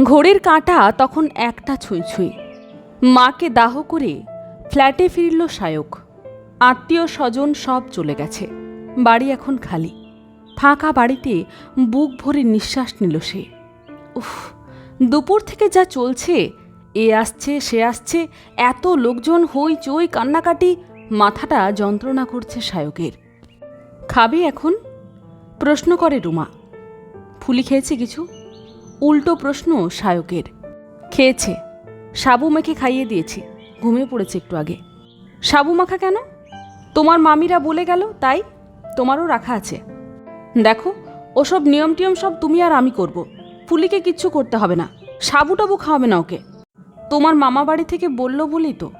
ঘড়ির কাঁটা তখন একটা ছুঁই ছুঁই মাকে দাহ করে ফ্ল্যাটে ফিরল সায়ক। আত্মীয় স্বজন সব চলে গেছে। বাড়ি এখন খালি। ফাঁকা বাড়িতে বুক ভরে নিঃশ্বাস নিল সে। উফ, দুপুর থেকে যা চলছে, এ আসছে, সে আসছে, এত লোকজন হই চই কান্নাকাটি, মাথাটা যন্ত্রণা করছে সায়কের। খাবে এখন? প্রশ্ন করে রুমা। ফুলি খেয়েছে কিছু? উল্টো প্রশ্ন সায়কের। খেয়েছে। সাবু মেখে খাইয়ে দিয়েছি। ঘুমিয়ে পড়েছে একটু আগে। সাবু মাখা কেন? তোমার মামিরা বলে গেল, তাই তোমারও রাখা আছে। দেখো, ওসব নিয়ম টিয়ম সব তুমি আর আমি করব। ফুলিকে কিচ্ছু করতে হবে না। সাবু টাবু খাওয়াবে না ওকে। তোমার মামা বাড়ি থেকে বলল বলি তো।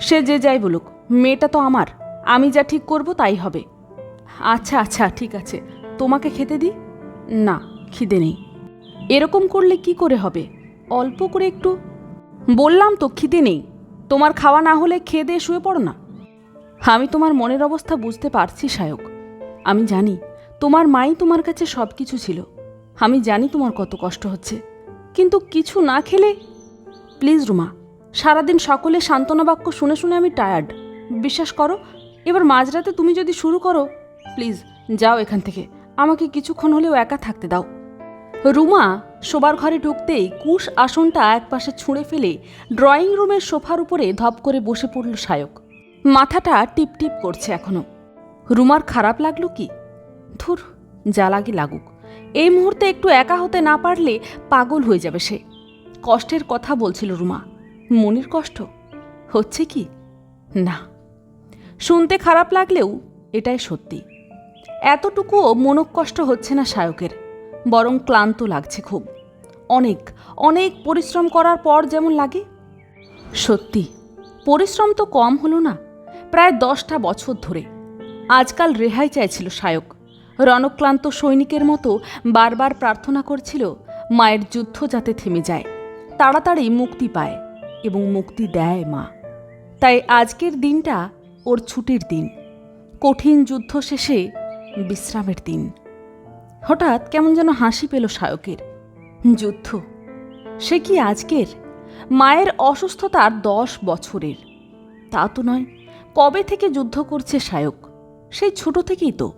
সে যে যাই বলুক, মেয়েটা তো আমার। আমি যা ঠিক করব তাই হবে। আচ্ছা আচ্ছা ঠিক আছে। তোমাকে খেতে দিই? না, খিদে নেই। এরকম করলে কি করে হবে? অল্প করে একটু। বললাম তো, খিদে নেই। তোমার খাওয়া না হলে খেয়ে দিয়ে শুয়ে পড়ো না। আমি তোমার মনের অবস্থা বুঝতে পারছি, সায়ক। আমি জানি, তোমার মাই তোমার কাছে সব কিছু ছিল। আমি জানি তোমার কত কষ্ট হচ্ছে। কিন্তু কিছু না খেলে? প্লিজ রুমা, সারাদিন সকলে সান্ত্বনা বাক্য শুনে শুনে আমি টায়ার্ড। বিশ্বাস করো, এবার মাঝরাতে তুমি যদি শুরু করো, প্লিজ যাও এখান থেকে। আমাকে কিছুক্ষণ হলেও একা থাকতে দাও। রুমা শোবার ঘরে ঢুকতেই কুশ আসনটা একপাশে ছুঁড়ে ফেলে ড্রয়িং রুমের সোফার উপরে ধপ করে বসে পড়ল সায়ক। মাথাটা টিপ টিপ করছে এখনও। রুমার খারাপ লাগল কি? ধুর, যা লাগে লাগুক। এই মুহূর্তে একটু একা হতে না পারলে পাগল হয়ে যাবে সে। কষ্টের কথা বলছিল রুমা। মনের কষ্ট? হচ্ছে কি? না। শুনতে খারাপ লাগলেও এটাই সত্যি। এতটুকুও মনকষ্ট হচ্ছে না সায়কের। বরং ক্লান্ত লাগছে খুব। অনেক অনেক পরিশ্রম করার পর যেমন লাগে। সত্যি, পরিশ্রম তো কম হলো না, প্রায় দশটা বছর ধরে। আজকাল রেহাই চাইছিল সায়ক। রণক্লান্ত সৈনিকের মতো বারবার প্রার্থনা করছিল মায়ের যুদ্ধ যাতে থেমে যায়। তাড়াতাড়ি মুক্তি পায় এবং মুক্তি দেয় মা। তাই আজকের দিনটা ওর ছুটির দিন। কঠিন যুদ্ধ শেষে বিশ্রামের দিন। হঠাৎ কেমন যেন হাসি পেল সায়কের। যুদ্ধ, সে কি আজকের? মায়ের অসুস্থতার দশ বছরের। তা তো নয়, কবে থেকে যুদ্ধ করছে সায়ক? সেই ছোট থেকেই তো।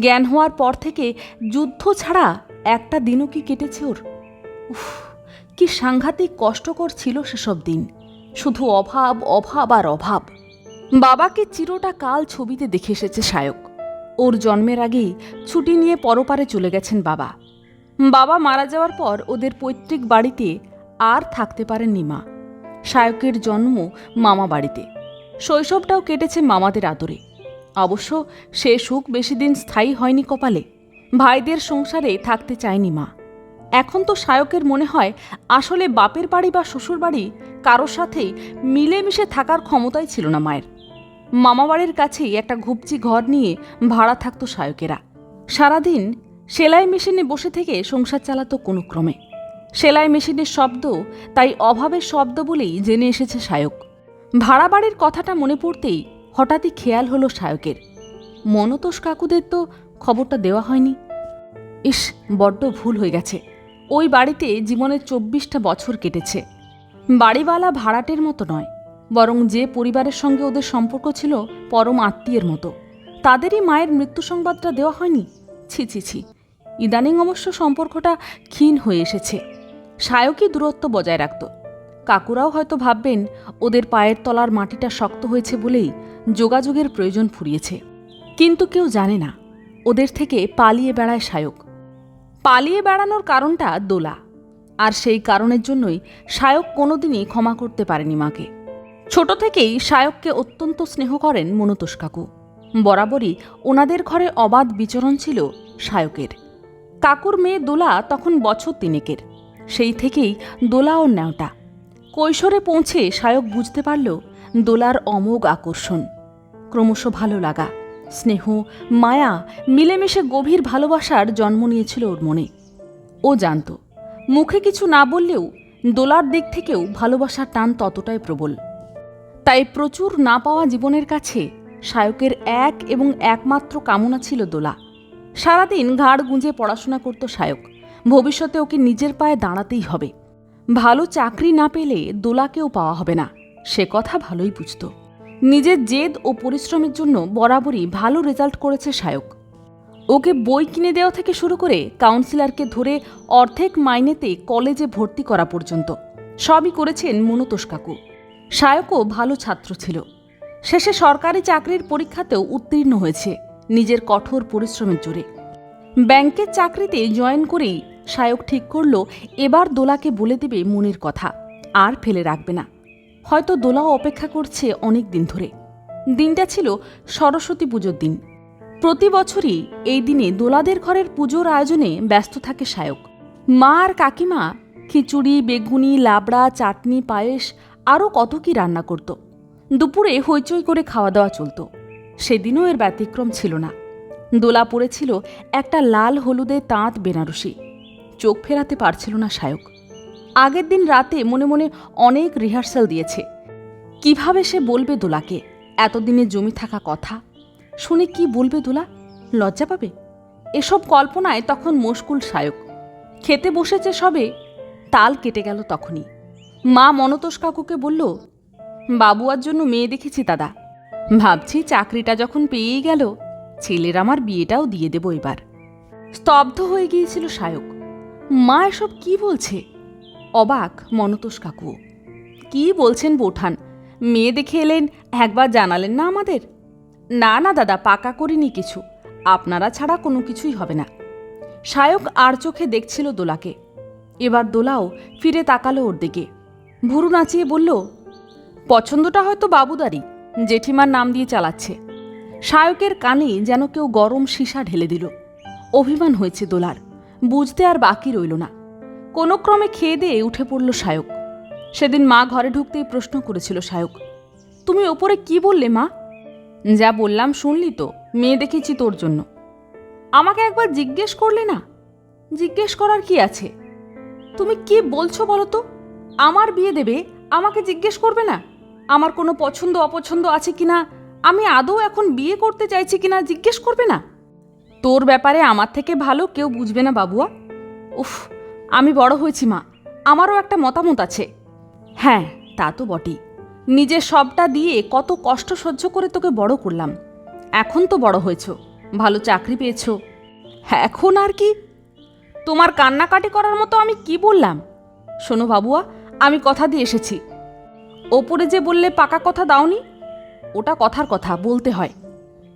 জ্ঞান হওয়ার পর থেকে যুদ্ধ ছাড়া একটা দিনও কি কেটেছে ওর? উফ, কি সাংঘাতিক কষ্টকর ছিল সেসব দিন। শুধু অভাব অভাব আর অভাব। বাবাকে চিরটা কাল ছবিতে দেখে এসেছে সায়ক। ওর জন্মের আগেই ছুটি নিয়ে পরপারে চলে গেছেন বাবা। বাবা মারা যাওয়ার পর ওদের পৈতৃক বাড়িতে আর থাকতে পারেননি মা। সায়কের জন্ম মামা বাড়িতে। শৈশবটাও কেটেছে মামাদের আদরে। অবশ্য সে সুখ বেশি দিন স্থায়ী হয়নি কপালে। ভাইদের সংসারে থাকতে চায়নি মা। এখন তো সায়কের মনে হয় আসলে বাপের বাড়ি বা শ্বশুর বাড়ি কারোর সাথেই মিলেমিশে থাকার ক্ষমতাই ছিল না মায়ের। মামাবাড়ির কাছেই একটা ঘুপচি ঘর নিয়ে ভাড়া থাকতো সায়কেরা। সারাদিন সেলাই মেশিনে বসে থেকে সংসার চালাতো কোনো ক্রমে। সেলাই মেশিনের শব্দ, তাই অভাবের শব্দ বলেই জেনে এসেছে সায়ক। ভাড়া বাড়ির কথাটা মনে পড়তেই হঠাৎই খেয়াল হলো সায়কের। মনতোষ কাকুদের তো খবরটা দেওয়া হয়নি। ইস, বড্ড ভুল হয়ে গেছে। ওই বাড়িতে জীবনের চব্বিশটা বছর কেটেছে। বাড়িওয়ালা ভাড়াটের মতো নয়। বরং যে পরিবারের সঙ্গে ওদের সম্পর্ক ছিল পরম আত্মীয়ের মতো। তাদেরই মায়ের মৃত্যু সংবাদটা দেওয়া হয়নি? ছি ছি ছি। ইদানিং অবশ্য সম্পর্কটা ক্ষীণ হয়ে এসেছে। সায়কই দূরত্ব বজায় রাখত। কাকুরাও হয়তো ভাববেন, ওদের পায়ের তলার মাটিটা শক্ত হয়েছে বলেই যোগাযোগের প্রয়োজন ফুরিয়েছে। কিন্তু কেউ জানে না, ওদের থেকে পালিয়ে বেড়ায় সায়ক। পালিয়ে বেড়ানোর কারণটা দোলা। আর সেই কারণের জন্যই সায়ক কোনোদিনই ক্ষমা করতে পারেনি মাকে। ছোট থেকেই সায়ককে অত্যন্ত স্নেহ করেন মনতোষ কাকু। বরাবরই ওনাদের ঘরে অবাধ বিচরণ ছিল সায়কের। কাকুর মেয়ে দোলা তখন বছর তিনেকের। সেই থেকেই দোলা ও ন্যাওটা। কৈশোরে পৌঁছে সায়ক বুঝতে পারল দোলার অমোঘ আকর্ষণ। ক্রমশ ভালো লাগা, স্নেহ, মায়া, মিলেমিশে গভীর ভালোবাসার জন্ম নিয়েছিল ওর মনে। ও জানত, মুখে কিছু না বললেও দোলার দিক থেকেও ভালোবাসার টান ততটাই প্রবল। তাই প্রচুর না পাওয়া জীবনের কাছে সায়কের এক এবং একমাত্র কামনা ছিল দোলা। সারাদিন ঘাড় গুঁজে পড়াশোনা করত সায়ক। ভবিষ্যতে ওকে নিজের পায়ে দাঁড়াতেই হবে। ভালো চাকরি না পেলে দোলাকেও পাওয়া হবে না। সে কথা ভালোই বুঝত। নিজের জেদ ও পরিশ্রমের জন্য বরাবরই ভালো রেজাল্ট করেছে সায়ক। ওকে বই কিনে দেওয়া থেকে শুরু করে কাউন্সিলরকে ধরে অর্ধেক মাইনেতে কলেজে ভর্তি করা পর্যন্ত। সবই করেছেন মনতোষ কাকু। সায়কও ভালো ছাত্র ছিল। শেষে সরকারি চাকরির পরীক্ষাতেও উত্তীর্ণ হয়েছে নিজের কঠোর পরিশ্রমের জোরে। ব্যাংকের চাকরিতে জয়েন করেই সায়ক ঠিক করল, এবার দোলাকে বলে দেবে মনের কথা, আর ফেলে রাখবে না। হয়তো দোলাও অপেক্ষা করছে অনেক দিন ধরে। দিনটা ছিল সরস্বতী পুজোর দিন। প্রতি বছরই এই দিনে দোলাদের ঘরের পুজোর আয়োজনে ব্যস্ত থাকে সায়ক। মা আর কাকিমা খিচুড়ি, বেগুনি, লাবড়া, চাটনি, পায়েস আরও কত কি রান্না করত। দুপুরে হইচই করে খাওয়া দাওয়া চলত। সেদিনও এর ব্যতিক্রম ছিল না। দোলা পড়েছিল একটা লাল হলুদে তাঁত বেনারসি। চোখ ফেরাতে পারছিল না সায়ক। আগের দিন রাতে মনে মনে অনেক রিহার্সাল দিয়েছে। কীভাবে সে বলবে দোলাকে? এতদিনে জমি থাকা কথা। শুনে কি বলবে দোলা? লজ্জা পাবে? এসব কল্পনায় তখন মুশকুল সায়ক। খেতে বসেছে সবে, তাল কেটে গেল তখনই। মা মনতোষ কাকুকে বলল, বাবুয়ার জন্য মেয়ে দেখেছি দাদা। ভাবছি চাকরিটা যখন পেয়েই গেল, ছেলের আমার বিয়েটাও দিয়ে দেব এবার। স্তব্ধ হয়ে গিয়েছিল সায়ক। মা এসব কি বলছে? অবাক মনতোষ কাকু। কি বলছেন বোঠান? মেয়ে দেখে এলেন, একবার জানালেন না আমাদের? না না দাদা, পাকা করিনি কিছু। আপনারা ছাড়া কোনো কিছুই হবে না। সায়ক আর চোখে দেখছিল দোলাকে। এবার দোলাও ফিরে তাকালো ওর দিকে। ভুরু নাচিয়ে বলল, পছন্দটা হয়তো বাবুদারি, জেঠিমার নাম দিয়ে চালাচ্ছে। সায়কের কানে যেন কেউ গরম সীসা ঢেলে দিল। অভিমান হয়েছে দোলার, বুঝতে আর বাকি রইল না। কোনো ক্রমে খেয়ে দিয়ে উঠে পড়ল সায়ক। সেদিন মা ঘরে ঢুকতেই প্রশ্ন করেছিল সায়ক, তুমি ওপরে কি বললে মা? যা বললাম শুনলি তো, মেয়ে দেখেছি তোর জন্য। আমাকে একবার জিজ্ঞেস করলে না? জিজ্ঞেস করার কি আছে? তুমি কি বলছো বলো তো? আমার বিয়ে দেবে, আমাকে জিজ্ঞেস করবে না? আমার কোনো পছন্দ, অপছন্দ আছে কিনা আমি আদৌ এখন বিয়ে করতে চাইছি কিনা জিজ্ঞেস করবে না? তোর ব্যাপারে আমার থেকে ভালো কেউ বুঝবে না, বাবুয়া। উফ, আমি বড় হয়েছি, মা। আমারও একটা মতামত আছে। হ্যাঁ তা তো বটেই। নিজের সবটা দিয়ে কত কষ্ট সহ্য করে তোকে বড় করলাম। এখন তো বড় হয়েছ, ভালো চাকরি পেয়েছ। এখন আর কি? তোমার কান্নাকাটি করার মতো আমি কি বললাম? শোনো, বাবুয়া আমি কথা দিয়ে এসেছি। ওপরে যে বললে পাকা কথা দাওনি, ওটা কথার কথা, বলতে হয়।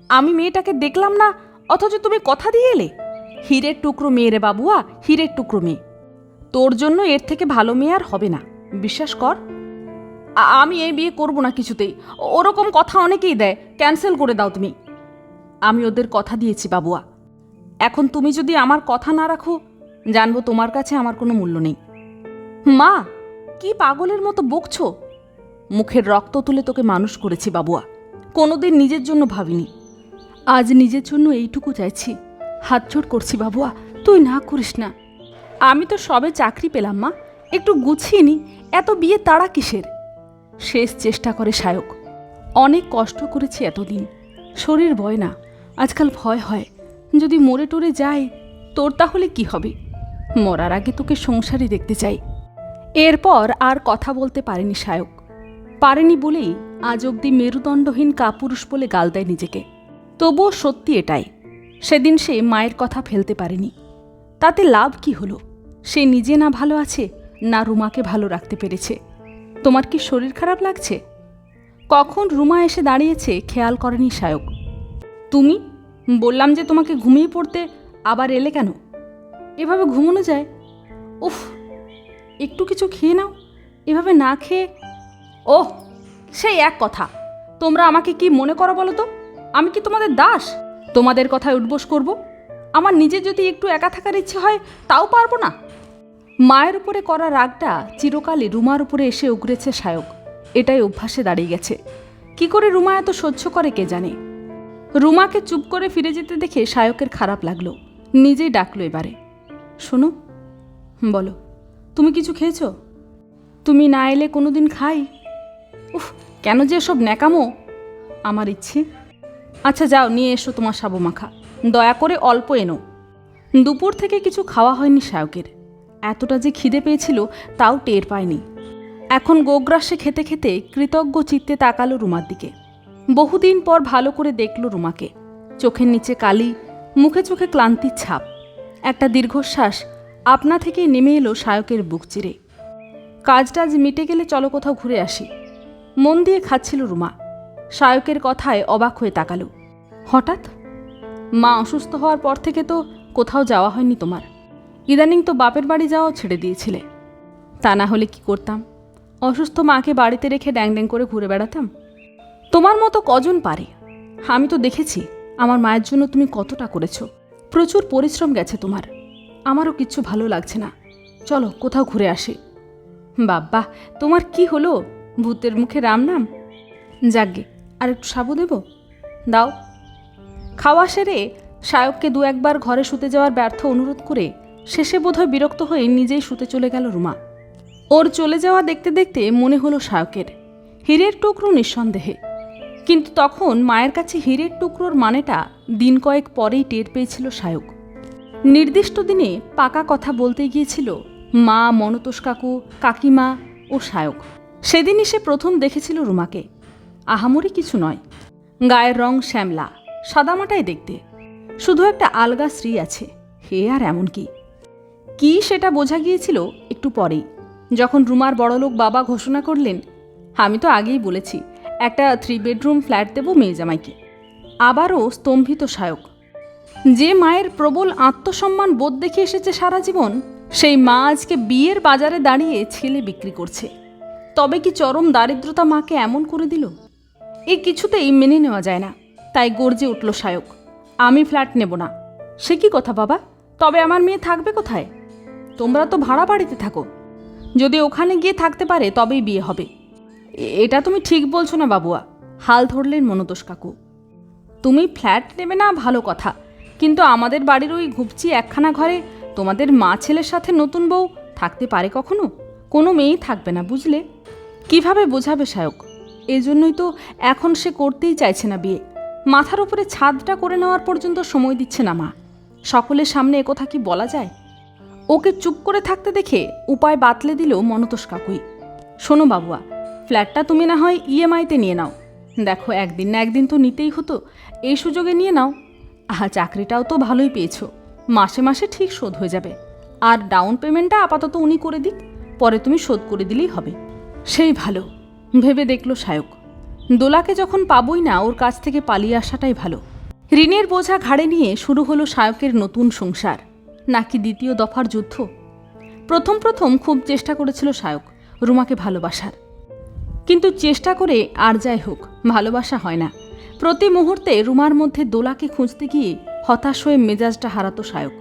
আমি মেয়েটাকে দেখলাম না, অথচ তুমি কথা দিয়ে এলে? হীরের টুকরো মেয়ে রে বাবুয়া, হীরের টুকরো মেয়ে। তোর জন্য এর থেকে ভালো মেয়ে আর হবে না, বিশ্বাস কর। আমি এই বিয়ে করব না কিছুতেই। ওরকম কথা অনেকেই দেয়, ক্যান্সেল করে দাও তুমি। আমি ওদের কথা দিয়েছি বাবুয়া। এখন তুমি যদি আমার কথা না রাখো, জানব তোমার কাছে আমার কোনো মূল্য নেই। মা! কি পাগলের মতো বকছো? মুখের রক্ত তুলে তোকে মানুষ করেছি, বাবুয়া। কোনোদিন নিজের জন্য ভাবিনি। আজ নিজের জন্য এইটুকু চাইছি। হাতজোড় করছি, বাবুয়া। তুই না করিস না। আমি তো সবে চাকরি পেলাম, মা। একটু গুছিয়ে নি। এত বিয়ে তাড়া কিসের? শেষ চেষ্টা করে সায়ক। অনেক কষ্ট করেছি এতদিন। শরীর বয় না। আজকাল ভয় হয়। যদি মরে টরে যায়, তোর তাহলে কি হবে? মরার আগে তোকে সংসারই দেখতে চাই। এরপর আর কথা বলতে পারেনি সায়ক পারেনি বলেই আজ অবধি মেরুদণ্ডহীন কাপুরুষ বলে গাল দেয় নিজেকে। তবুও সত্যি এটাই, সেদিন সে মায়ের কথা ফেলতে পারেনি। তাতে লাভ কি হলো? সে নিজে না ভালো আছে, না রুমাকে ভালো রাখতে পেরেছে। তোমার কি শরীর খারাপ লাগছে? কখন রুমা এসে দাঁড়িয়েছে খেয়াল করেনি সায়ক তুমি? বললাম যে তোমাকে ঘুমিয়ে পড়তে, আবার এলে কেন? এভাবে ঘুমোনো যায়? উফ একটু কিছু খেয়ে নাও। এভাবে না খেয়ে ওহ, সেই এক কথা। তোমরা আমাকে কি মনে করো বলো তো? আমি কি তোমাদের দাস? তোমাদের কথায় উঠবোস করব? আমার নিজের যদি একটু একা থাকার ইচ্ছে হয়, তাও পারব না। মায়ের উপরে করা রাগটা চিরকালই রুমার উপরে এসে উগড়েছে সায়ক। এটাই অভ্যাসে দাঁড়িয়ে গেছে। কি করে রুমা এত সহ্য করে কে জানে? রুমাকে চুপ করে ফিরে যেতে দেখে সায়কের খারাপ লাগল। নিজেই ডাকলো এবারে। শোনো, বলো। তুমি কিছু খেয়েছো? তুমি না এলে কোনো দিন খাই? উফ, কেন যে সব ন্যাকামো? আমার ইচ্ছে। আচ্ছা যাও, নিয়ে এসো তোমার সাবু মাখা দয়া করে অল্প এনো। দুপুর থেকে কিছু খাওয়া হয়নি সায়কের। এতটা যে খিদে পেয়েছিল, তাও টের পায়নি এখন গোগ্রাসে খেতে খেতে কৃতজ্ঞ চিত্তে তাকালো রুমার দিকে। বহুদিন পর ভালো করে দেখল রুমাকে। চোখের নিচে কালি, মুখে চোখে ক্লান্তির ছাপ। একটা দীর্ঘশ্বাস আপনা থেকেই নেমে এলো সায়কের বুক চিরে। কাজটাজ মিটে গেলে চলো কোথাও ঘুরে আসি। মন দিয়ে খাচ্ছিল রুমা। সায়কের কথায় অবাক হয়ে তাকালো। হঠাৎ? মা অসুস্থ হওয়ার পর থেকে তো কোথাও যাওয়া হয়নি তোমার। ইদানিং তো বাপের বাড়ি যাওয়াও ছেড়ে দিয়েছিলে। তা না হলে কি করতাম? অসুস্থ মাকে বাড়িতে রেখে ড্যাং ড্যাং করে ঘুরে বেড়াতাম? তোমার মতো কজন পারে? আমি তো দেখেছি, আমার মায়ের জন্য তুমি কতটা করেছ। প্রচুর পরিশ্রম গেছে তোমার। আমারও কিচ্ছু ভালো লাগছে না। চলো কোথাও ঘুরে আসি। বাব্বা, তোমার কি হলো? ভূতের মুখে রাম নাম যাকগে আর একটু সাবু দেব? দাও। খাওয়া সেরে সায়ককে দু একবার ঘরে শুতে যাওয়ার ব্যর্থ অনুরোধ করে শেষে বোধহয় বিরক্ত হয়ে নিজেই শুতে চলে গেল রুমা। ওর চলে যাওয়া দেখতে দেখতে মনে হলো সায়কের। হীরের টুকরো নিঃসন্দেহে। কিন্তু তখন মায়ের কাছে হীরের টুকরোর মানেটা দিন কয়েক পরেই টের পেয়েছিল সায়ক। নির্দিষ্ট দিনে পাকা কথা বলতে গিয়েছিল মা মনতোষ কাকু, কাকিমা ও সায়ক। সেদিনই সে প্রথম দেখেছিল রুমাকে। আহামরি কিছু নয়। গায়ের রং শ্যামলা, সাদামাটাই দেখতে। শুধু একটা আলগা শ্রী আছে, হে আর এমন কি? কি সেটা বোঝা গিয়েছিল একটু পরেই। যখন রুমার বড়লোক বাবা ঘোষণা করলেন, আমি তো আগেই বলেছি, একটা থ্রি বেডরুম ফ্ল্যাট দেবো মেয়ে জামাইকে। আবারও স্তম্ভিত সায়ক। যে মায়ের প্রবল আত্মসম্মান বোধ দেখে এসেছে সারা জীবন, সেই মা আজকে বিয়ের বাজারে দাঁড়িয়ে ছেলে বিক্রি করছে। তবে কি চরম দারিদ্রতা মাকে এমন করে দিল? এ কিছুতেই মেনে নেওয়া যায় না। তাই গর্জে উঠল সায়ক, আমি ফ্ল্যাট নেব না। সে কি কথা বাবা? তবে আমার মেয়ে থাকবে কোথায়? তোমরা তো ভাড়া বাড়িতে থাকো। যদি ওখানে গিয়ে থাকতে পারে, তবেই বিয়ে হবে। এটা তুমি ঠিক বলছো না বাবুয়া। হাল ধরলেন মনতোষ কাকু। তুমি ফ্ল্যাট নেবে না, ভালো কথা। কিন্তু আমাদের বাড়ির ওই ঘুপচি একখানা ঘরে তোমাদের মা ছেলের সাথে নতুন বউ থাকতে পারে কখনো? কোনো মেয়েই থাকবে না, বুঝলে? কীভাবে বোঝাবে সায়ক? এজন্যই তো এখন সে করতেই চাইছে না বিয়ে। মাথার উপরে ছাদটা করে নেওয়ার পর্যন্ত সময় দিচ্ছে না মা। সকলের সামনে একথা কি বলা যায়? ওকে চুপ করে থাকতে দেখে উপায় বাতলে দিল মনতোষ কাকুই। শোনো বাবুয়া, ফ্ল্যাটটা তুমি না হয় ইএমআইতে নিয়ে নাও। দেখো, একদিন না একদিন তো নিতেই হতো। এই সুযোগে নিয়ে নাও। আহা, চাকরিটাও তো ভালোই পেয়েছ। মাসে মাসে ঠিক শোধ হয়ে যাবে। আর ডাউন পেমেন্টটা আপাতত উনি করে দিক, পরে তুমি শোধ করে দিলেই হবে। সেই ভালো, ভেবে দেখল সায়ক। দোলাকে যখন পাবই না, ওর কাছ থেকে পালিয়ে আসাটাই ভালো। ঋণের বোঝা ঘাড়ে নিয়ে শুরু হলো সায়কের নতুন সংসার, নাকি দ্বিতীয় দফার যুদ্ধ? প্রথম প্রথম খুব চেষ্টা করেছিল সায়ক, রুমাকে ভালোবাসার। কিন্তু চেষ্টা করে আর যাই হোক, ভালোবাসা হয় না। প্রতি মুহূর্তে রুমার মধ্যে দোলাকে খুঁজতে গিয়ে হতাশ হয়ে মেজাজটা হারাতো সায়ক।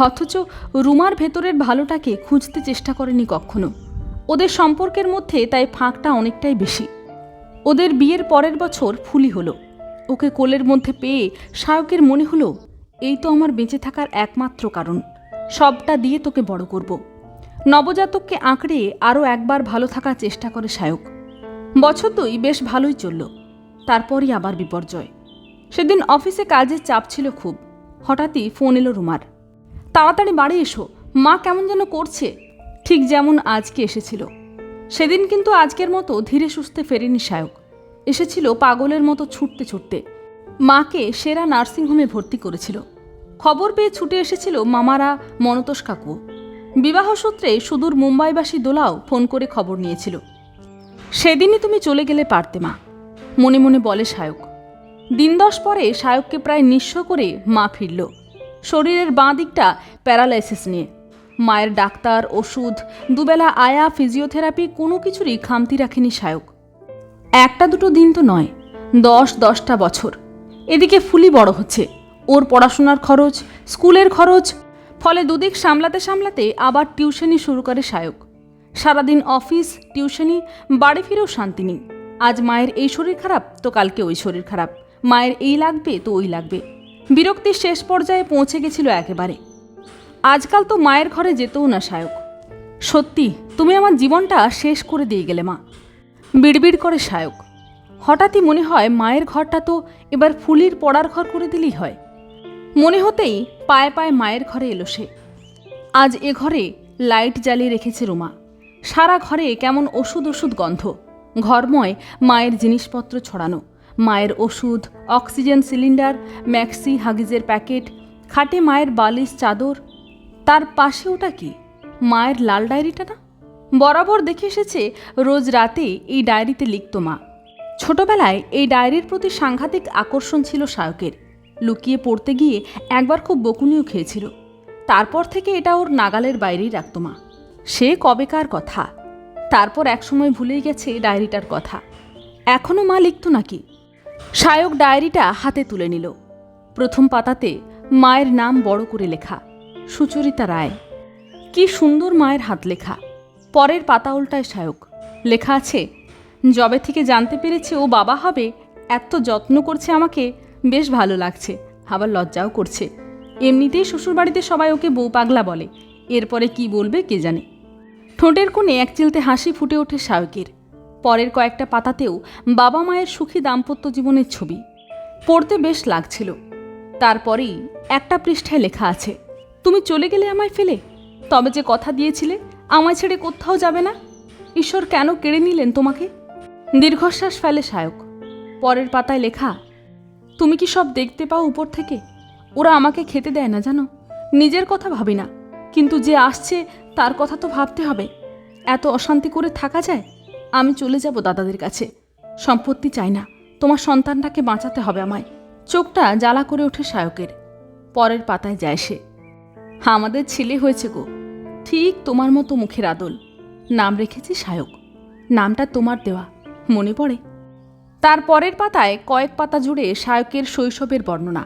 অথচ রুমার ভেতরের ভালোটাকে খুঁজতে চেষ্টা করেনি কখনো। ওদের সম্পর্কের মধ্যে তাই ফাঁকটা অনেকটাই বেশি। ওদের বিয়ের পরের বছর ফুলি হলো। ওকে কোলের মধ্যে পেয়ে সায়কের মনে হলো, এই তো আমার বেঁচে থাকার একমাত্র কারণ। সবটা দিয়ে তোকে বড় করব। নবজাতককে আঁকড়ে আরও একবার ভালো থাকার চেষ্টা করে সায়ক। বছর দুই বেশ ভালোই চলল। তারপরই আবার বিপর্যয়। সেদিন অফিসে কাজের চাপ ছিল খুব। হঠাৎই ফোন এলো রুমার। তাড়াতাড়ি বাড়ি এসো। মা কেমন যেন করছে। ঠিক যেমন আজকে এসেছিল। সেদিন কিন্তু আজকের মতো ধীরে সুস্থে ফেরেনি সায়ক। এসেছিল পাগলের মতো ছুটতে ছুটতে। মাকে সেরা নার্সিংহোমে ভর্তি করেছিল। খবর পেয়ে ছুটে এসেছিল মামারা মনতোষ কাকু। বিবাহ সূত্রে সুদূর মুম্বাইবাসী দোলাও ফোন করে খবর নিয়েছিল। সেদিনই তুমি চলে গেলে পারতে মা। মনে মনে বলে সায়ক। দিন দশ পরে সায়ককে প্রায় নিঃস্ব করে মা ফিরল। শরীরের বাঁ দিকটা প্যারালাইসিস নিয়ে। মায়ের ডাক্তার, ওষুধ, দুবেলা আয়া, ফিজিওথেরাপি কোনো কিছুরই খামতি রাখেনি সায়ক। একটা দুটো দিন তো নয়, দশ দশটা বছর। এদিকে ফুলি বড় হচ্ছে। ওর পড়াশোনার খরচ, স্কুলের খরচ, ফলে দুদিক সামলাতে সামলাতে আবার টিউশনি শুরু করে সায়ক। সারাদিন অফিস, টিউশনি, বাড়ি ফিরেও শান্তি নেই। আজ মায়ের এই শরীর খারাপ, তো কালকে ওই শরীর খারাপ। মায়ের এই লাগবে, তো ওই লাগবে। বিরক্তির শেষ পর্যায়ে পৌঁছে গেছিল একেবারে। আজকাল তো মায়ের ঘরে যেতেও না, সায়ক। সত্যি, তুমি আমার জীবনটা শেষ করে দিয়ে গেলে, মা। বিড়বিড় করে, সায়ক। হঠাৎই মনে হয় মায়ের ঘরটা তো এবার ফুলির পড়ার ঘর করে দিলেই হয়। মনে হতেই পায়ে পায়ে মায়ের ঘরে এলো সে। আজ এ ঘরে লাইট জ্বালিয়ে রেখেছে রুমা। সারা ঘরে কেমন ওষুধ ওষুধ গন্ধ। ঘরময়, মায়ের জিনিসপত্র ছড়ানো। মায়ের ওষুধ, অক্সিজেন সিলিন্ডার, ম্যাক্সি হাগিজের প্যাকেট, খাটে মায়ের বালিশ, চাদর। তার পাশে ওটা কি? মায়ের লাল ডায়েরিটা না? বরাবর দেখে এসেছে, রোজ রাতে এই ডায়েরিতে লিখত মা। ছোটবেলায় এই ডায়েরির প্রতি সাংঘাতিক আকর্ষণ ছিল শায়কের লুকিয়ে পড়তে গিয়ে একবার খুব বকুনিও খেয়েছিল। তারপর থেকে এটা ওর নাগালের বাইরেই রাখত মা। সে কবেকার কথা। তারপর একসময় ভুলেই গেছে ডায়েরিটার কথা। এখনও মা লিখত নাকি? শায়ক ডায়েরিটা হাতে তুলে নিল। প্রথম পাতাতে মায়ের নাম বড় করে লেখা, সুচরিতা রায়। কি সুন্দর মায়ের হাত লেখা। পরের পাতা উল্টায় শায়ক লেখা আছে জবে থেকে জানতে পেরেছে ও বাবা হবে, এত যত্ন করছে আমাকে, বেশ ভালো লাগছে, আবার লজ্জাও করছে। এমনিতেই শ্বশুরবাড়িতে সবাই ওকে বউ পাগলা বলে। এরপরে কি বলবে কে জানে। ঠোঁটের কোণে এক চিলতে হাসি ফুটে ওঠে শায়কের পরের কয়েকটা পাতাতেও বাবা মায়ের সুখী দাম্পত্য জীবনের ছবি। পড়তে বেশ লাগছিল। তারপরেই একটা পৃষ্ঠায় লেখা আছে, তুমি চলে গেলে আমায় ফেলে? তবে যে কথা দিয়েছিলে, আমায় ছেড়ে কোথাও যাবে না? ঈশ্বর কেন কেড়ে নিলেন তোমাকে? দীর্ঘশ্বাস ফেলে শায়ক পরের পাতায় লেখা, তুমি কি সব দেখতে পাও উপর থেকে? ওরা আমাকে খেতে দেয় না, জানো? নিজের কথা ভাবি না। কিন্তু যে আসছে তার কথা তো ভাবতে হবে। এত অশান্তি করে থাকা যায়? আমি চলে যাব দাদাদের কাছে। সম্পত্তি চাই না। তোমার সন্তানটাকে বাঁচাতে হবে আমায়। চোখটা জ্বালা করে ওঠে শায়কের পরের পাতায় যায় সে। আমাদের ছেলে হয়েছে গো। ঠিক তোমার মতো মুখের আদল। নাম রেখেছি শায়ক নামটা তোমার দেওয়া। মনে পড়ে? তার পরের পাতায় কয়েক পাতা জুড়ে শায়কের শৈশবের বর্ণনা।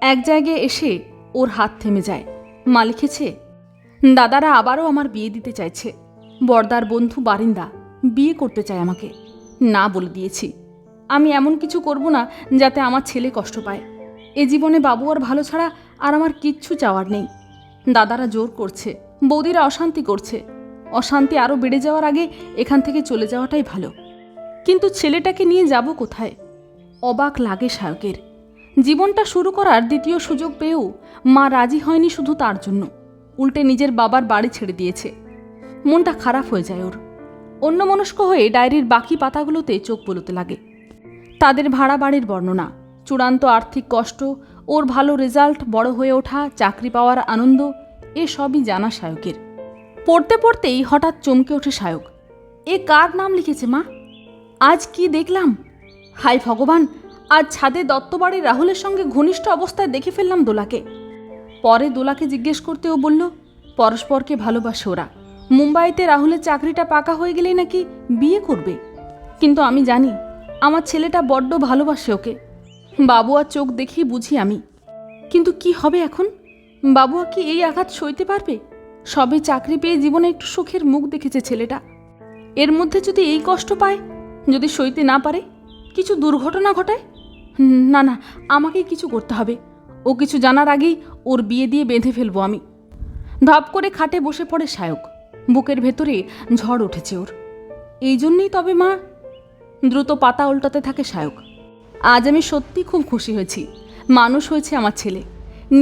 এক জায়গায় এসে ওর হাত থেমে যায়। মা লিখেছে দাদারা আবারও আমার বিয়ে দিতে চাইছে। বর্দার বন্ধু বারিন্দা, বিয়ে করতে চায় আমাকে। না বলে দিয়েছি। আমি এমন কিছু করব না যাতে আমার ছেলে কষ্ট পায়। এ জীবনে বাবু আর ভালো ছাড়া আর আমার কিচ্ছু চাওয়ার নেই। দাদারা জোর করছে, বৌদিরা অশান্তি করছে। অশান্তি আরও বেড়ে যাওয়ার আগে এখান থেকে চলে যাওয়াটাই ভালো। কিন্তু ছেলেটাকে নিয়ে যাব কোথায়? অবাক লাগে শায়কের জীবনটা শুরু করার দ্বিতীয় সুযোগ পেয়েও মা রাজি হয়নি শুধু তার জন্য। উল্টে নিজের বাবার বাড়ি ছেড়ে দিয়েছে। মনটা খারাপ হয়ে যায় ওর। অন্যমনস্ক হয়ে ডায়েরির বাকি পাতাগুলোতে চোখ বলতে লাগে। তাদের ভাড়া বাড়ির বর্ণনা, চূড়ান্ত আর্থিক কষ্ট, ওর ভালো রেজাল্ট, বড় হয়ে ওঠা, চাকরি পাওয়ার আনন্দ, এ সবই জানা শায়কের পড়তে পড়তেই হঠাৎ চমকে ওঠে শায়ক এ কার নাম লিখেছে মা? আজ কি দেখলাম? হাই ভগবান, আজ ছাদে দত্তবাড়ির রাহুলের সঙ্গে ঘনিষ্ঠ অবস্থায় দেখে ফেললাম দোলাকে। পরে দোলাকে জিজ্ঞেস করতেও বলল, পরস্পরকে ভালোবাসে ওরা। মুম্বাইতে রাহুলের চাকরিটা পাকা হয়ে গেলেই নাকি বিয়ে করবে? কিন্তু আমি জানি, আমার ছেলেটা বড্ড ভালোবাসে ওকে। বাবুয়া চোখ দেখেই বুঝি আমি। কিন্তু কি হবে এখন? বাবুয়া কি এই আঘাত সইতে পারবে? সবে চাকরি পেয়ে জীবনে একটু সুখের মুখ দেখেছে ছেলেটা। এর মধ্যে যদি এই কষ্ট পায়, যদি সইতে না পারে, কিছু দুর্ঘটনা ঘটায়? না না আমাকে কিছু করতে হবে। ও কিছু জানার আগেই ওর বিয়ে দিয়ে বেঁধে ফেলব আমি। ধপ করে খাটে বসে পড়ে শায়ক বুকের ভেতরে ঝড় উঠেছে ওর। এই জন্যই তবে মা দ্রুত পাতা উল্টাতে থাকে শায়ক আজ আমি সত্যি খুব খুশি হয়েছি। মানুষ হয়েছে আমার ছেলে।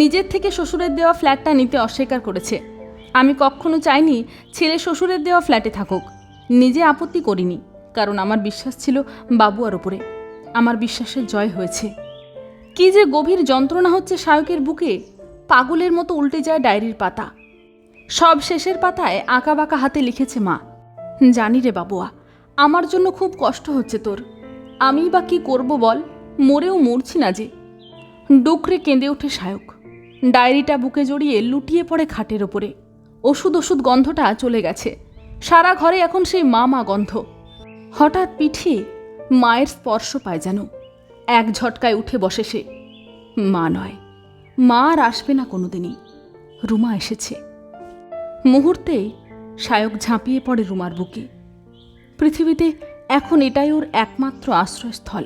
নিজের থেকে শ্বশুরের দেওয়া ফ্ল্যাটটা নিতে অস্বীকার করেছে। আমি কখনো চাইনি ছেলে শ্বশুরের দেওয়া ফ্ল্যাটে থাকুক। নিজে আপত্তি করিনি, কারণ আমার বিশ্বাস ছিল বাবুয়ার ওপরে আমার বিশ্বাসের জয় হয়েছে। কি যে গভীর যন্ত্রণা হচ্ছে শায়কের বুকে, পাগলের মতো উল্টে যায় ডায়েরির পাতা। সব শেষের পাতায় আঁকা বাঁকা হাতে লিখেছে মা, জানি রে বাবুয়া, আমার জন্য খুব কষ্ট হচ্ছে তোর। আমি বা কি করব বল, মরেও মরছি না যে। ডুকরে কেঁদে ওঠে শায়ক। ডায়েরিটা বুকে জড়িয়ে লুটিয়ে পড়ে খাটের ওপরে। ওষুধ ওষুধ গন্ধটা চলে গেছে। সারা ঘরে এখন সেই মা মা গন্ধ। হঠাৎ পিঠে মায়ের স্পর্শ পায় যেন। এক ঝটকায় উঠে বসে সে। মা নয়, মা আর আসবে না কোনোদিনই। রুমা এসেছে। মুহূর্তে শায়ক ঝাঁপিয়ে পড়ে রুমার বুকে। পৃথিবীতে এখন এটাই ওর একমাত্র আশ্রয়স্থল।